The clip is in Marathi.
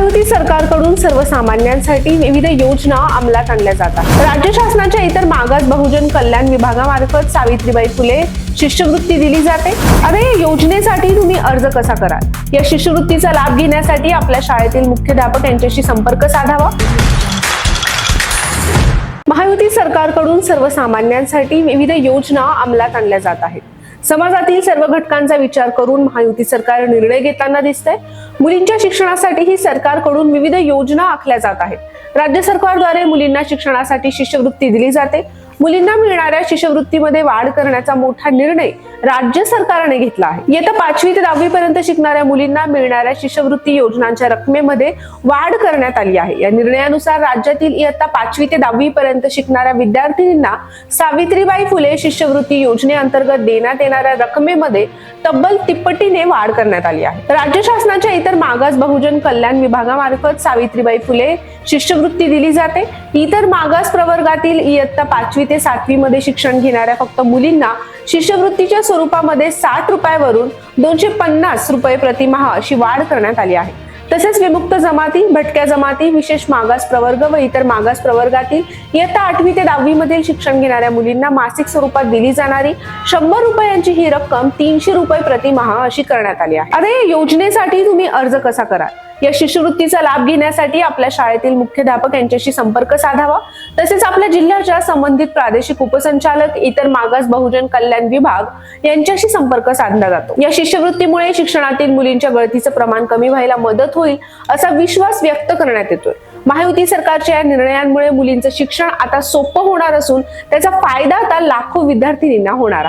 महायुती सरकारकडून सर्वसामान्यांसाठी विविध योजना अंमलात आणल्या जातात. राज्य शासनाच्या इतर मागास बहुजन कल्याण विभागामार्फत सावित्रीबाई फुले शिष्यवृत्ती दिली जाते. अरे या योजनेसाठी तुम्ही अर्ज कसा कराल? या शिष्यवृत्तीचा लाभ घेण्यासाठी आपल्या शाळेतील मुख्याध्यापक यांच्याशी संपर्क साधावा. महायुती सरकारकडून सर्वसामान्यांसाठी विविध योजना अंमलात आणल्या जात आहेत. समाजातील सर्व घटकांचा विचार करून महायुती सरकार निर्णय घेताना दिसतंय. मुलींच्या शिक्षणासाठीही सरकारकडून विविध योजना आखल्या जात आहेत. राज्य सरकारद्वारे मुलींना शिक्षणासाठी शिष्यवृत्ती दिली जाते. मुलींना मिळणाऱ्या शिष्यवृत्तीमध्ये वाढ करण्याचा मोठा निर्णय राज्य सरकारने घेतला आहे. येत्या पाचवी ते दहावी पर्यंत शिकणाऱ्या मुलींना मिळणाऱ्या शिष्यवृत्ती योजनांच्या रकमेमध्ये वाढ करण्यात आली आहे. या निर्णयानुसार राज्यातील इयत्ता पाचवी ते दहावी पर्यंत शिकणाऱ्या विद्यार्थिनींना सावित्रीबाई फुले शिष्यवृत्ती योजनेअंतर्गत देण्यात येणाऱ्या रकमेमध्ये तब्बल तिप्पटीने वाढ करण्यात आली आहे. राज्य शासनाच्या इतर मागास बहुजन कल्याण विभागामार्फत सावित्रीबाई फुले शिष्यवृत्ती दिली जाते. इतर मागास प्रवर्गातील इयत्ता पाचवी ते सातवी मध्ये शिक्षण घेणाऱ्या फक्त मुलींना शिष्यवृत्तीच्या स्वरूपामध्ये साठ रुपयावरून दोनशे पन्नास रुपये प्रतिमाह अशी वाढ करण्यात आली आहे. तसेच विमुक्त जमाती भटक्या जमाती विशेष मागास प्रवर्ग व इतर मागास प्रवर्गातील इयत्ता आठवी ते दहावी मधील शिक्षण घेणाऱ्या मुलींना मासिक स्वरूपात दिली जाणारी शंभर रुपयांची ही रक्कम तीनशे रुपये प्रतिमाह अशी करण्यात आली आहे. आता या योजनेसाठी तुम्ही अर्ज कसा कराल? या शिष्यवृत्तीचा लाभ घेण्यासाठी आपल्या शाळेतील मुख्याध्यापक यांच्याशी संपर्क साधावा. तसेच आपल्या जिल्ह्याच्या संबंधित प्रादेशिक उपसंचालक इतर मागास बहुजन कल्याण विभाग यांच्याशी संपर्क साधला जातो. या शिष्यवृत्तीमुळे शिक्षणातील मुलींच्या गळतीचं प्रमाण कमी व्हायला मदत होईल असा विश्वास व्यक्त करण्यात येतोय. महायुती सरकारच्या या निर्णयांमुळे मुलींचं शिक्षण आता सोपं होणार असून त्याचा फायदा आता लाखो विद्यार्थिनींना होणार आहे.